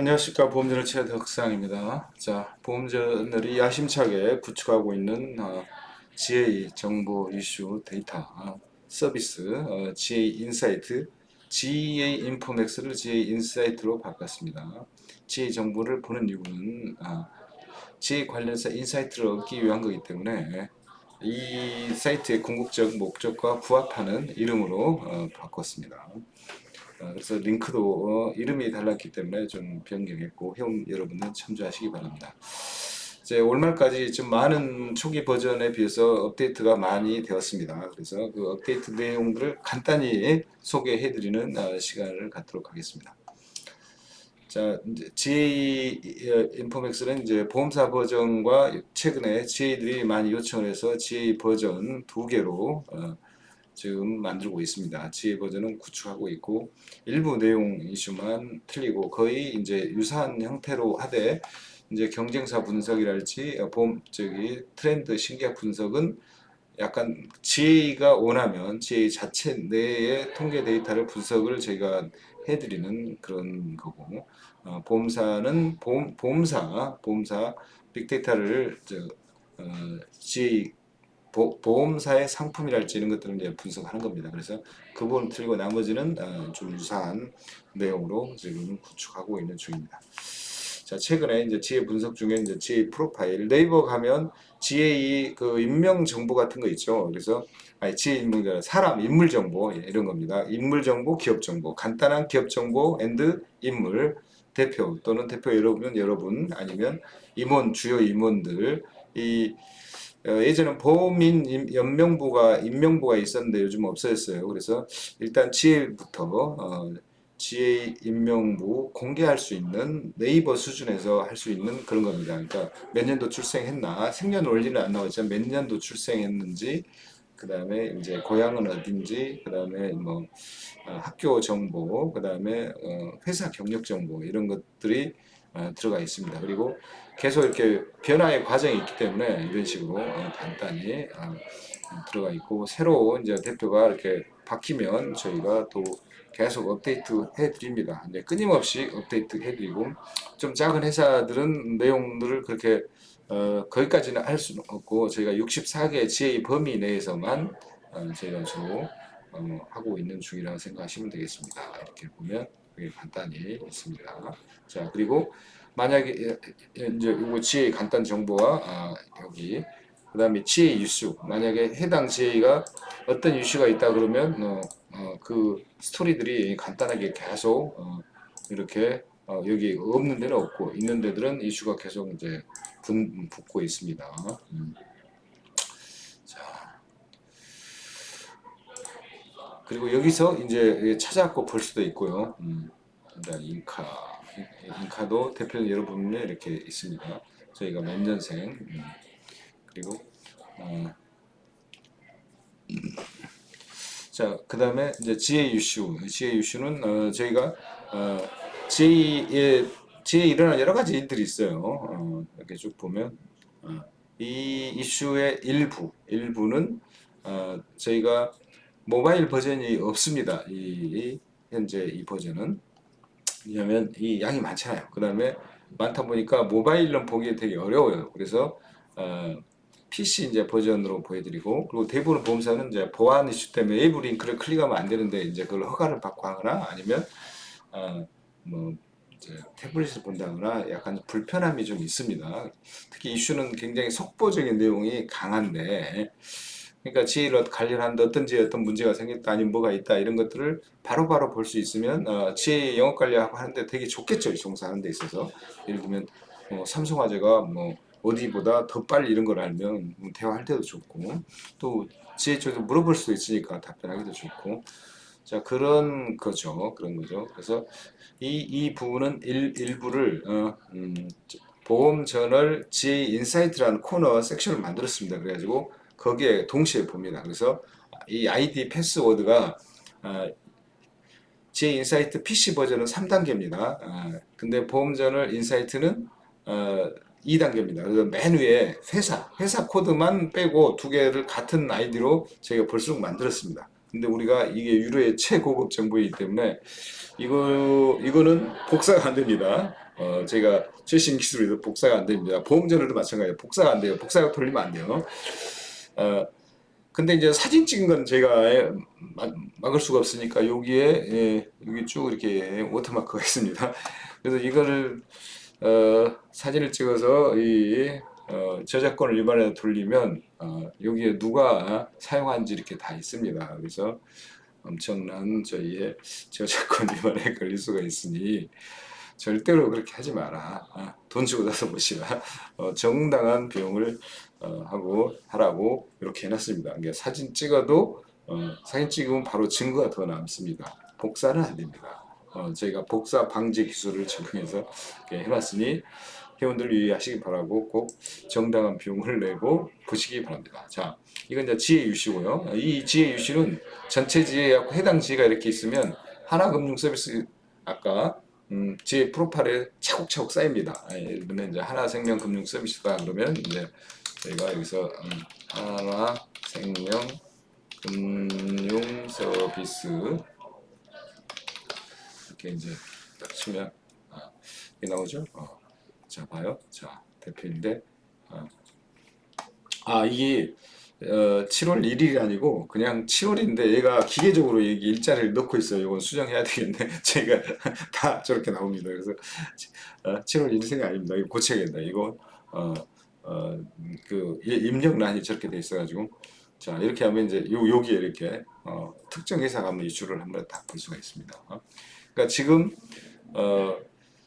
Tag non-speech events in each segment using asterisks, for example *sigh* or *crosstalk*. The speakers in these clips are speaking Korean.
안녕하십니까 보험전을 최덕상입니다. 자 보험전널이 야심차게 구축하고 있는 어, GA 정보 이슈 데이터 어, 서비스 어, GA 인사이트 GA 인포맥스를 GA 인사이트로 바꿨습니다. GA 정보를 보는 이유는 어, GA 관련해서 인사이트를 얻기 위한 거기 때문에 이 사이트의 궁극적 목적과 부합하는 이름으로 어, 바꿨습니다. 어, 그래서 링크도 어, 이름이 달랐기 때문에 좀 변경했고 회원 여러분은 참조하시기 바랍니다. 이제 올말까지 좀 많은 초기 버전에 비해서 업데이트가 많이 되었습니다. 그래서 그 업데이트 내용들을 간단히 소개해드리는 어, 시간을 갖도록 하겠습니다. 자, GA 인포맥스는 이제 보험사 버전과 최근에 GA들이 많이 요청을 해서 GA 버전 두 개로 어, 지금 만들고 있습니다. GA 버전은 구축하고 있고 일부 내용 이슈만 틀리고 거의 이제 유사한 형태로 하되 이제 경쟁사 분석이랄지 어, 보험 저기 트렌드 신기학 분석은 약간 GA가 원하면 GA 자체 내의 통계 데이터를 분석을 저희가 해드리는 그런 거고 어, 보험사는 보험, 보험사 보험사 빅데이터를 저, 어, GA 보, 보험사의 상품이랄지 이런 것들을 이제 분석하는 겁니다. 그래서 그 부분 틀리고 나머지는 어, 좀 유사한 내용으로 지금 구축하고 있는 중입니다. 자, 최근에 이제 GA 분석 중에 이제 GA 프로파일 네이버 가면 GA 그 인명 정보 같은 거 있죠. 그래서 아니 GA 인물 아니라 사람 인물 정보 예, 이런 겁니다. 인물 정보, 기업 정보, 간단한 기업 정보 앤드 인물 대표 또는 대표 여러분 여러분 아니면 임원 주요 임원들 이 어, 예전엔 보험인 임- 연명부가 임명부가 있었는데 요즘 없어졌어요. 그래서 일단 GA부터 어, GA 임명부 공개할 수 있는 네이버 수준에서 할 수 있는 그런 겁니다. 그러니까 몇 년도 출생했나 생년월일은 안 나오지만 몇 년도 출생했는지 그 다음에 이제 고향은 어딘지 그 다음에 뭐 어, 학교 정보 그 다음에 어, 회사 경력 정보 이런 것들이 어, 들어가 있습니다. 그리고 계속 이렇게 변화의 과정이 있기 때문에 이런 식으로 어, 간단히 어, 들어가 있고 새로 이제 대표가 이렇게 바뀌면 저희가 또 계속 업데이트 해드립니다. 이제 끊임없이 업데이트 해드리고 좀 작은 회사들은 내용들을 그렇게 어, 거기까지는 할 수는 없고 저희가 64개 GA 범위 내에서만 어, 저희가 주로 어, 하고 있는 중이라고 생각하시면 되겠습니다. 이렇게 보면 간단히 있습니다. 자 그리고 만약에 예, 예, 이제 이거 GA 간단 정보와 아, 여기 그 다음에 GA 이슈 만약에 해당 GA가 어떤 이슈가 있다 그러면 어, 어, 그 스토리들이 간단하게 계속 어, 이렇게 어, 여기 없는 데는 없고 있는 데들은 이슈가 계속 이제 분, 붙고 있습니다. 음. 그리고 여기서 이제 찾아갖고 볼 수도 있고요. 음. 그다음 인카 인카도 대표 여러 분에 이렇게 있습니다. 저희가 몇 년생 음. 그리고 어, 자, 그 다음에 이제 GA 이슈. GA 이슈는 어, 저희가 어, GA에 GA에 일어난 여러 가지 일들이 있어요. 어, 이렇게 쭉 보면 어, 이 이슈의 일부, 일부는 어, 저희가 모바일 버전이 없습니다. 이, 이 현재 이 버전은 왜냐하면 이 양이 많잖아요. 그 다음에 많다 보니까 모바일로 보기 되게 어려워요. 그래서 어, PC 이제 버전으로 보여드리고 그리고 대부분 보험사는 이제 보안 이슈 때문에 외부 링크를 클릭하면 안 되는데 이제 그걸 허가를 받고 하거나 아니면 어뭐 이제 태블릿을 본다거나 약간 불편함이 좀 있습니다. 특히 이슈는 굉장히 속보적인 내용이 강한데 그러니까 지혜로 관련한 어떤 지에 어떤 문제가 생겼다 아니면 뭐가 있다 이런 것들을 바로바로 볼 수 있으면 어, 지혜 영업 관리하고 하는데 되게 좋겠죠 이 종사하는 데 있어서. 예를 들면 어, 삼성화재가 뭐 어디보다 더 빨리 이런 걸 알면 뭐 대화할 때도 좋고 또 지혜 쪽에서 물어볼 수도 있으니까 답변하기도 좋고. 자 그런 거죠 그런 거죠. 그래서 이, 이 부분은 일, 일부를 어, 음, 보험 저널 GA 인사이트라는 코너 섹션을 만들었습니다. 그래가지고 거기에 동시에 봅니다 그래서 이 아이디 패스워드가 어, GA 인사이트 PC 버전은 3단계입니다 아, 근데 보험 저널 인사이트는 어, 2단계입니다. 그래서 맨 위에 회사, 회사 코드만 빼고 두 개를 같은 아이디로 저희가 볼수록 만들었습니다. 근데 우리가 이게 유료의 최고급 정보이기 때문에 이거 이거는 복사가 안 됩니다. 어, 제가 최신 기술에도 복사가 안 됩니다. 보험전에도 마찬가지예요. 복사가 안 돼요. 복사가 돌리면 안 돼요. 어, 근데 이제 사진 찍은 건 제가 예, 막, 막을 수가 없으니까 여기에 예, 여기 쭉 이렇게 워터마크가 *laughs* 있습니다. 그래서 이거를 어, 사진을 찍어서 이 어, 저작권을 위반해 돌리면 어, 여기에 누가 사용한지 이렇게 다 있습니다. 그래서 엄청난 저희의 저작권 *laughs* 위반에 걸릴 수가 있으니 절대로 그렇게 하지 마라. 아, 돈 주고 사서 *laughs* 보시라. 어, 정당한 비용을 어, 하고 하라고 이렇게 해놨습니다. 그러니까 사진 찍어도 어, 사진 찍으면 바로 증거가 더 남습니다. 복사는 안 됩니다. 어, 저희가 복사 방지 기술을 적용해서 해놨으니 회원들 유의하시기 바라고 꼭 정당한 비용을 내고 보시기 바랍니다. 자, 이건 이제 지혜 유시고요. 이 지혜 유시는 전체 지혜하고 해당 지혜가 이렇게 있으면 하나금융 서비스 아까 음, 지혜 프로파일에 차곡차곡 쌓입니다. 아, 예를 들면 이제 하나생명 금융 서비스가 그러면 이제 저희가 여기서 음, 하나생명 금융 서비스 이렇게 이제 딱 치면 아, 이게 나오죠. 어. 자 봐요. 자 대표인데 어. 아 이게 어, 7월 1일이 아니고 그냥 7월인데 얘가 기계적으로 여기 일자리를 넣고 있어요. 이건 수정해야 되겠네. *laughs* 제가 다 저렇게 나옵니다. 그래서 어, 7월 1일이 아닙니다. 이거 고쳐야겠다. 이거 어, 어, 그 입력란이 저렇게 돼 있어가지고 자 이렇게 하면 이제 요 여기에 이렇게 어, 특정 회사 가면 이슈를 한번 딱볼 수가 있습니다. 어? 그러니까 지금 어,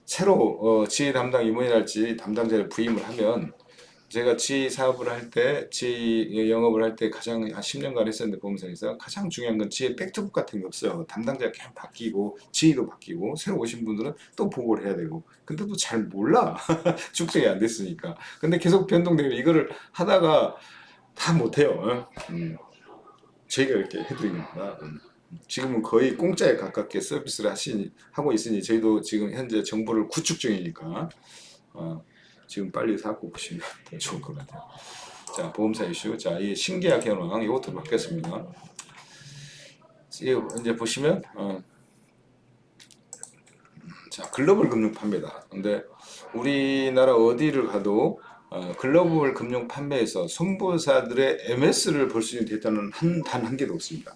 새로 어, 지혜 담당 임원이랄지 담당자를 부임을 하면 제가 지혜 사업을 할 때, 지혜 영업을 할 때 가장 한 10년간 했었는데 보험사에서 가장 중요한 건 지혜 팩트북 같은 게 없어요. 담당자가 계속 바뀌고 지혜도 바뀌고 새로 오신 분들은 또 보고를 해야 되고 근데 또 잘 몰라 *laughs* 축적이 안 됐으니까 근데 계속 변동되면 이거를 하다가 다 못해요. 어? 음. 저희가 이렇게 해드립니다. 음. 지금은 거의 공짜에 가깝게 서비스를 하시니 하고 있으니 저희도 지금 현재 정보를 구축 중이니까 어, 지금 빨리 사고 보시면 더 좋을 것 같아요. 자 보험사 이슈 자 이 신계약 현황 이것도 바뀌었습니다. 이 이제 보시면 어, 자 글로벌 금융 판매다. 근데 우리나라 어디를 가도 어, 글로벌 금융 판매에서 손보사들의 MS를 볼 수 있는 데이터는 한 단 한 개도 없습니다.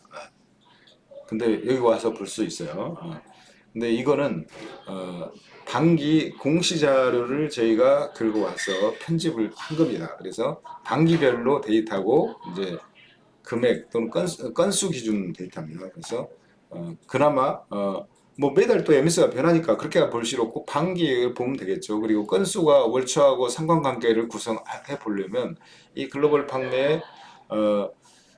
근데 여기 와서 볼 수 있어요. 어. 근데 이거는 어, 반기 공시 자료를 저희가 긁어 와서 편집을 한 겁니다. 그래서 반기별로 데이터고 이제 금액 또는 건수, 건수 기준 데이터입니다. 그래서 어, 그나마 어, 뭐 매달 또 MS가 변하니까 그렇게 볼 수록 꼭 반기를 보면 되겠죠. 그리고 건수가 월초하고 상관관계를 구성해 보려면 이 글로벌 판매 어,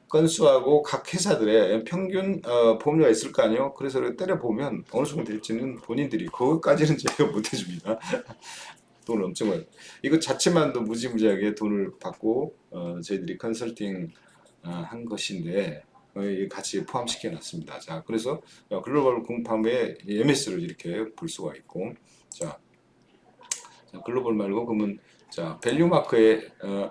건수하고 각 회사들의 평균 어, 보험료가 있을 거 아니에요. 그래서 이렇게 때려 보면 어느 정도 될지는 본인들이 그것까지는 *laughs* 제가 못 해줍니다. *laughs* 돈을 엄청 많이. 이거 자체만도 무지무지하게 돈을 받고 어, 저희들이 컨설팅 어, 한 것인데 어, 같이 포함시켜 놨습니다. 자, 그래서 어, 글로벌 공판의 MS를 이렇게 볼 수가 있고, 자, 자 글로벌 말고 그러면 자 밸류 마크의 어,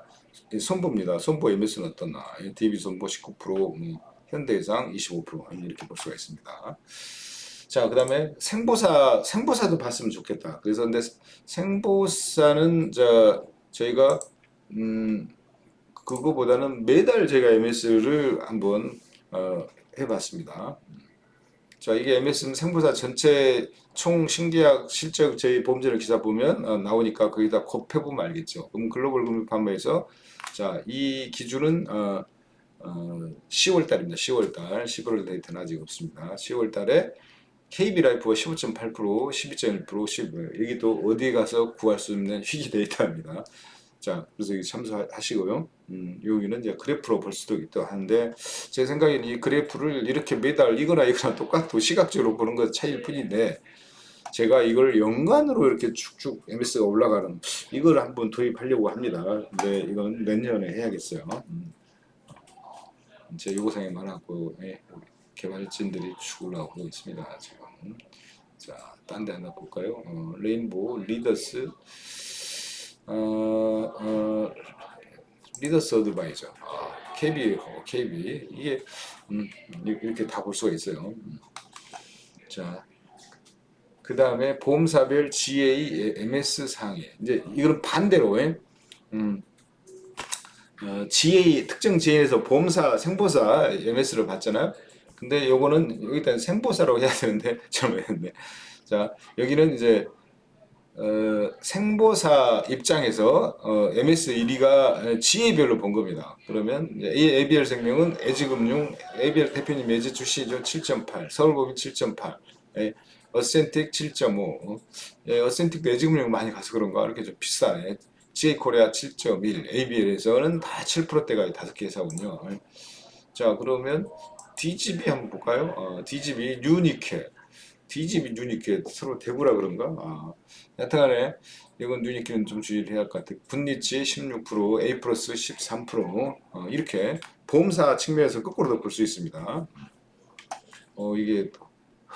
이 손보입니다. 손보 MS는 어떠나? DB 손보 19%, 음, 현대해상 25% 이렇게 볼 수가 있습니다. 자, 그다음에 생보사 생보사도 봤으면 좋겠다. 그래서 근데 생보사는 저 저희가 음 그거보다는 매달 제가 MS를 한번 어, 해봤습니다. 자, 이게 MS는 생보사 전체 총 신계약 실적 저희 보험자료 기사 보면 어, 나오니까 거기다 곱해보면 알겠죠. 그럼 글로벌 금융 판매에서 자, 이 기준은 어, 어, 10월 달입니다. 10월 달. 11월 데이터는 아직 없습니다. 10월 달에 KB 라이프가 15.8%, 12.1%, 10. 여기 또 어디 가서 구할 수 있는 *laughs* 희귀 데이터입니다. 자, 그래서 여기 참조하시고요. 음, 여기는 이제 그래프로 볼 수도 있다 하는데, 제 생각에는 이 그래프를 이렇게 매달 이거나 이거나 똑같고 시각적으로 보는 것 차이일 뿐인데, 제가 이걸 연간으로 이렇게 쭉쭉 MS가 올라가는 이걸 한번 도입하려고 합니다. 근데 이건 내년에 해야겠어요. 음. 제 요구사항이 많았고 예, 개발진들이 쭉 올라오고 있습니다. 지금 자, 딴 데 하나 볼까요? 어, 레인보우 리더스 어, 어, 리더스 어드바이저 아, KB, 어, KB 이게 음, 이렇게 다 볼 수가 있어요. 음. 자, 그 다음에 보험사별 GA, MS 상해. 이제 이거는 반대로, 예? 음, 어, GA 특정 GA에서 보험사 생보사 MS를 받잖아요. 근데 요거는 여기다 생보사라고 해야 되는데 *laughs* 잘못했네. 자, 여기는 이제 어, 생보사 입장에서 어, MS 1위가 GA별로 본 겁니다. 그러면 ABL 생명은 애지금융 ABL 대표님 예지 출시죠 7.8, 서울법인 7.8, 예, 어센틱 7.5, 예, 어센틱도 애지금융 많이 가서 그런가 이렇게 좀 비싸네. GA 코리아 7.1, ABL에서는 다 7%대가 다섯 개 회사군요. 예. 자 그러면 DGB 한번 볼까요? 어, DGB 유니 케. DGB 유니케 서로 대구라 그런가? 아, 여튼간에 이건 유니케는 좀 주의를 해야 할 것 같아요. 분리치 16%, A 플러스 13%, 어, 이렇게 보험사 측면에서 거꾸로도 볼수 있습니다. 어, 이게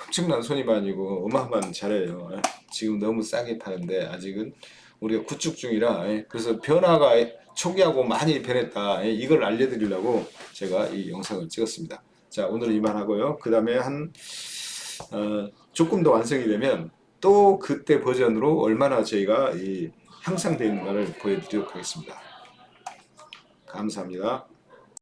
엄청난 손이 아니고 어마어마한 잘해요. 예. 지금 너무 싸게 파는데 아직은 우리가 구축 중이라 예. 그래서 변화가 초기하고 많이 변했다. 예. 이걸 알려드리려고 제가 이 영상을 찍었습니다. 자 오늘은 이만 하고요. 그 다음에 한 어, 조금 더 완성이 되면 또 그때 버전으로 얼마나 저희가 이 향상되어 있는가를 보여드리도록 하겠습니다. 감사합니다.